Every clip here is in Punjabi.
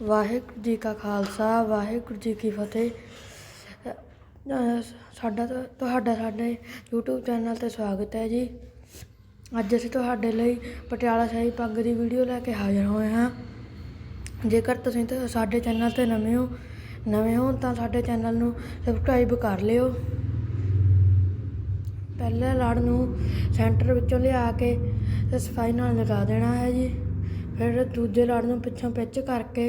ਵਾਹਿਗੁਰੂ ਜੀ ਕਾ ਖਾਲਸਾ, ਵਾਹਿਗੁਰੂ ਜੀ ਕੀ ਫਤਿਹ। ਸਾਡਾ ਤੁਹਾਡਾ ਸਾਡੇ YouTube ਚੈਨਲ ਤੇ ਸਵਾਗਤ ਹੈ ਜੀ। ਅੱਜ ਅਸੀਂ ਤੁਹਾਡੇ ਲਈ ਪਟਿਆਲਾ ਸ਼ਾਹੀ ਪੱਗ ਦੀ ਵੀਡੀਓ ਲੈ ਕੇ ਹਾਜ਼ਰ ਹੋਏ ਹਾਂ। ਜੇਕਰ ਤੁਸੀਂ ਸਾਡੇ ਚੈਨਲ ਤੇ ਨਵੇਂ ਹੋ ਨਵੇਂ ਹੋ ਤਾਂ ਸਾਡੇ ਚੈਨਲ ਨੂੰ ਸਬਸਕ੍ਰਾਈਬ ਕਰ ਲਿਓ। ਪਹਿਲੇ ਲੜ ਨੂੰ ਸੈਂਟਰ ਵਿੱਚੋਂ ਲਿਆ ਕੇ ਸਫ਼ਾਈ ਨਾਲ ਲਗਾ ਦੇਣਾ ਹੈ ਜੀ। ਫਿਰ ਦੂਜੇ ਲੜ ਨੂੰ ਪਿੱਛੋਂ ਪਿੱਚ ਕਰਕੇ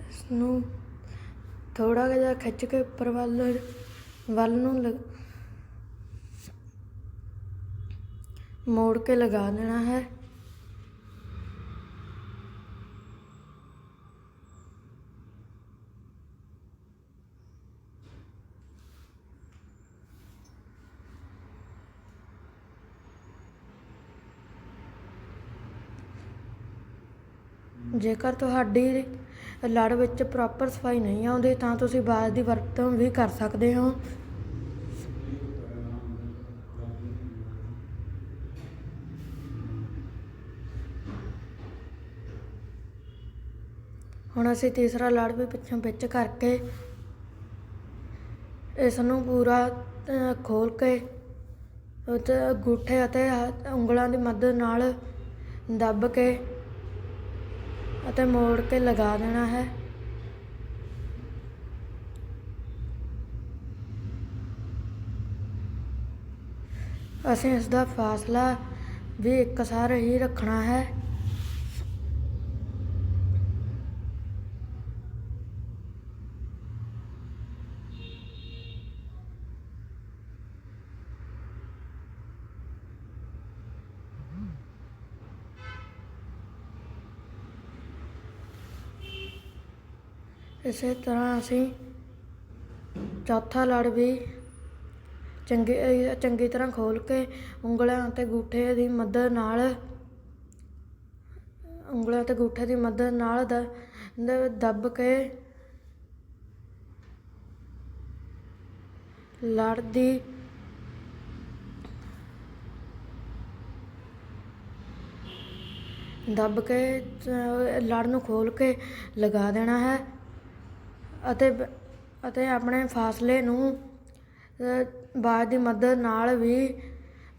ਇਸ ਨੂੰ ਥੋੜਾ ਜਿਹਾ ਖਿੱਚ ਕੇ ਉੱਪਰ ਵੱਲ ਵੱਲ ਨੂੰ ਲਗ- ਮੋੜ ਕੇ ਲਗਾ ਦੇਣਾ ਹੈ। ਜੇਕਰ ਤੁਹਾਡੀ ਲੜ ਵਿੱਚ ਪ੍ਰੋਪਰ ਸਫ਼ਾਈ ਨਹੀਂ ਆਉਂਦੀ ਤਾਂ ਤੁਸੀਂ ਬਾਜ਼ ਦੀ ਵਰਤੋਂ ਵੀ ਕਰ ਸਕਦੇ ਹੋ। ਹੁਣ ਅਸੀਂ ਤੀਸਰਾ ਲੜ ਵੀ ਪਿੱਛੋਂ ਵਿੱਚ ਕਰਕੇ ਇਸ ਨੂੰ ਪੂਰਾ ਅ, ਖੋਲ ਕੇ ਉਤੇ ਅੰਗੂਠੇ ਅਤੇ ਉਂਗਲਾਂ ਦੀ ਮਦਦ ਨਾਲ ਦੱਬ ਕੇ ਅਤੇ ਮੋੜ ਕੇ ਲਗਾ ਦੇਣਾ ਹੈ। ਅਸੀਂ ਇਸ ਦਾ ਫਾਸਲਾ ਵੀ ਇੱਕਸਾਰ ਹੀ ਰੱਖਣਾ ਹੈ। ਇਸੇ ਤਰ੍ਹਾਂ ਅਸੀਂ ਚੌਥਾ ਲੜ ਵੀ ਚੰਗੀ ਚੰਗੀ ਤਰ੍ਹਾਂ ਖੋਲ੍ਹ ਕੇ ਉਂਗਲਾਂ ਅਤੇ ਗੂਠੇ ਦੀ ਮਦਦ ਨਾਲ, ਉਂਗਲਾਂ ਅਤੇ ਗੂਠੇ ਦੀ ਮਦਦ ਨਾਲ ਦ- ਦੱਬ ਕੇ ਲੜ ਦੀ ਦੱਬ ਕੇ ਲੜ ਨੂੰ ਖੋਲ ਕੇ ਲਗਾ ਦੇਣਾ ਹੈ। ਅਤੇ ਅਤੇ ਆਪਣੇ ਫਾਸਲੇ ਨੂੰ ਅ, ਬਾਜ਼ ਦੀ ਮਦਦ ਨਾਲ ਵੀ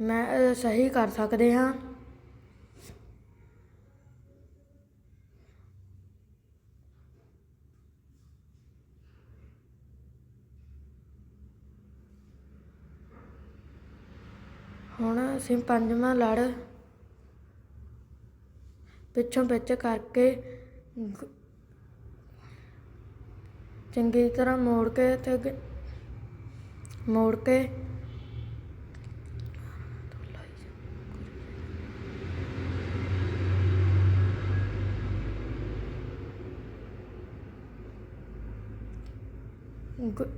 ਮੈਂ ਸਹੀ ਕਰ ਸਕਦੇ ਹਾਂ। ਹੁਣ ਅਸੀਂ ਪੰਜਵਾਂ ਲੜ ਪਿੱਛੋਂ ਪਿੱਛੇ ਕਰਕੇ ਚੰਗੀ ਤਰ੍ਹਾਂ ਮੋੜ ਕੇ ਤੇ ਮੋੜ ਕੇ।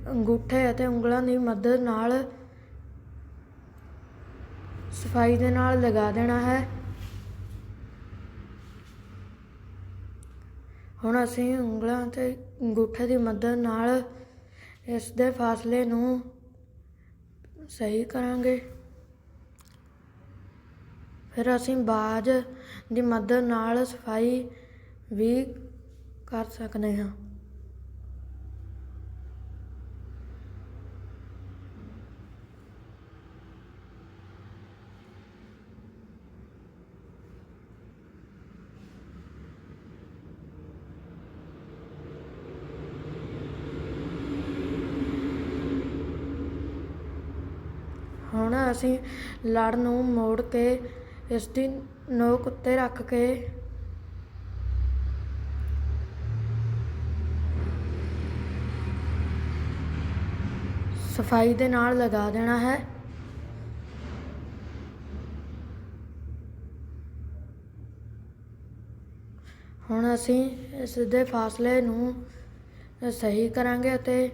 ਅੰਗੂਠੇ ਅਤੇ ਉਂਗਲਾਂ ਦੀ ਮਦਦ ਨਾਲ ਸਫ਼ਾਈ ਦੇ ਨਾਲ ਲਗਾ ਦੇਣਾ ਹੈ। ਹੁਣ ਅਸੀਂ ਉਂਗਲਾਂ ਅਤੇ ਅੰਗੂਠੇ ਦੀ ਮਦਦ ਨਾਲ ਇਸ ਦੇ ਫਾਸਲੇ ਨੂੰ ਸਹੀ ਕਰਾਂਗੇ। ਫਿਰ ਅਸੀਂ ਬਾਜ਼ ਦੀ ਮਦਦ ਨਾਲ ਸਫ਼ਾਈ ਵੀ ਕਰ ਸਕਦੇ ਹਾਂ। ਹੁਣ ਅਸੀਂ ਲੜ ਨੂੰ ਮੋੜ ਕੇ ਇਸ ਦੀ ਨੋਕ ਉੱਤੇ ਰੱਖ ਕੇ ਸਫ਼ਾਈ ਦੇ ਨਾਲ ਲਗਾ ਦੇਣਾ ਹੈ। ਹੁਣ ਅਸੀਂ ਇਸ ਦੇ ਫਾਸਲੇ ਨੂੰ ਸਹੀ ਕਰਾਂਗੇ ਅਤੇ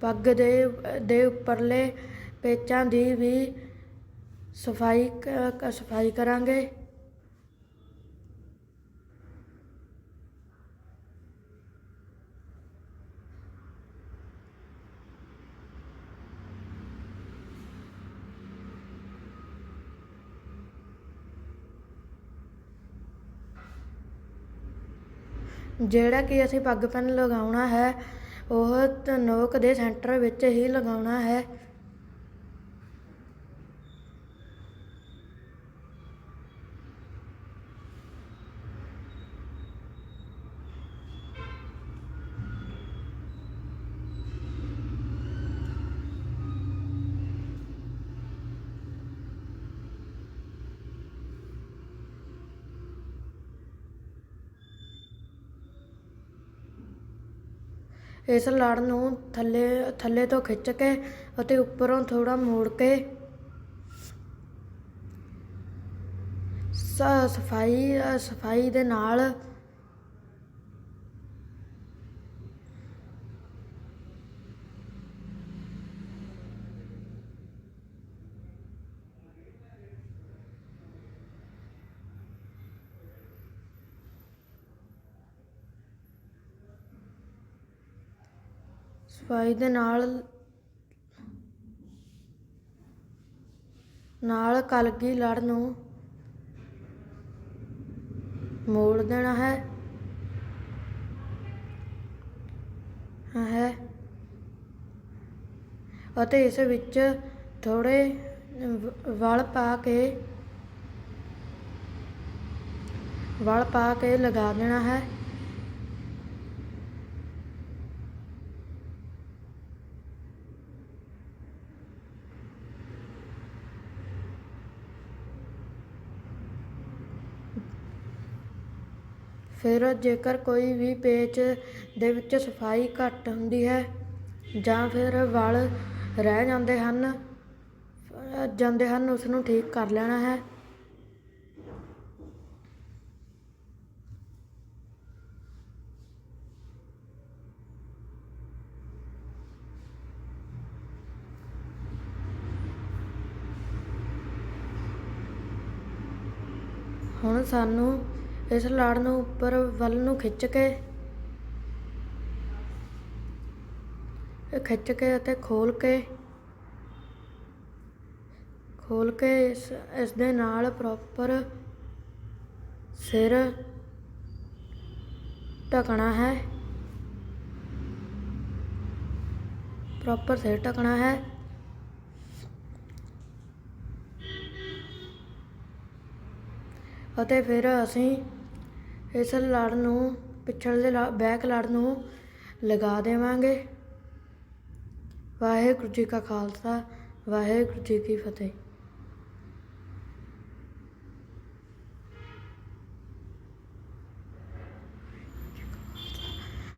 ਪੱਗ ਦੇ ਦੇ ਉੱਪਰਲੇ ਪੇਚਾਂ ਦੀ ਵੀ ਸਫ਼ਾਈ ਸਫ਼ਾਈ ਕਰਾਂਗੇ। ਜਿਹੜਾ ਕਿ ਅਸੀਂ ਪੱਗ ਪੈਨ ਲਗਾਉਣਾ ਹੈ, ਉਹ ਨੋਕ ਦੇ ਸੈਂਟਰ ਵਿੱਚ ਹੀ ਲਗਾਉਣਾ ਹੈ। ਇਸ ਲੜ ਨੂੰ ਥੱਲੇ ਥੱਲੇ ਤੋਂ ਖਿੱਚ ਕੇ ਅਤੇ ਉੱਪਰੋਂ ਥੋੜਾ ਮੋੜ ਕੇ ਸਫ਼ਾਈ ਸਫ਼ਾਈ ਦੇ ਨਾਲ ਸਫ਼ਾਈ ਦੇ ਨਾਲ ਨਾਲ ਕਲਗੀ ਲੜ ਨੂੰ ਮੋੜ ਦੇਣਾ ਹੈ। ਹੈ। ਅਤੇ ਇਸ ਵਿੱਚ ਥੋੜੇ ਵਲ ਪਾ ਕੇ, ਵਲ ਪਾ ਕੇ ਲਗਾ ਦੇਣਾ ਹੈ। ਫਿਰ ਜੇਕਰ ਕੋਈ ਵੀ ਪੇਚ ਦੇ ਵਿੱਚ ਸਫ਼ਾਈ ਘੱਟ ਹੁੰਦੀ ਹੈ ਜਾਂ ਫਿਰ ਵਲ ਰਹਿ ਜਾਂਦੇ ਹਨ ਜਾਂਦੇ ਹਨ, ਉਸ ਨੂੰ ਠੀਕ ਕਰ ਲੈਣਾ ਹੈ। ਹੁਣ ਸਾਨੂੰ ਇਸ ਲਾੜ ਨੂੰ ਉੱਪਰ ਵੱਲ ਨੂੰ ਖਿੱਚ ਕੇ ਖਿੱਚ ਕੇ ਅਤੇ ਖੋਲ ਕੇ ਖੋਲ ਕੇ ਇਸ ਇਸ ਦੇ ਨਾਲ ਪ੍ਰੋਪਰ ਸਿਰ ਢਕਣਾ ਹੈ। ਪ੍ਰੋਪਰ ਸਿਰ ਢਕਣਾ ਹੈ। ਅਤੇ ਫਿਰ ਅਸੀਂ ਇਸ ਲੜ ਨੂੰ ਪਿਛਲੇ ਲ- ਬੈਕ ਲੜ ਨੂੰ ਲਗਾ ਦੇਵਾਂਗੇ। ਵਾਹਿਗੁਰੂ ਜੀ ਕਾ ਖਾਲਸਾ, ਵਾਹਿਗੁਰੂ ਜੀ ਕੀ ਫਤਿਹ।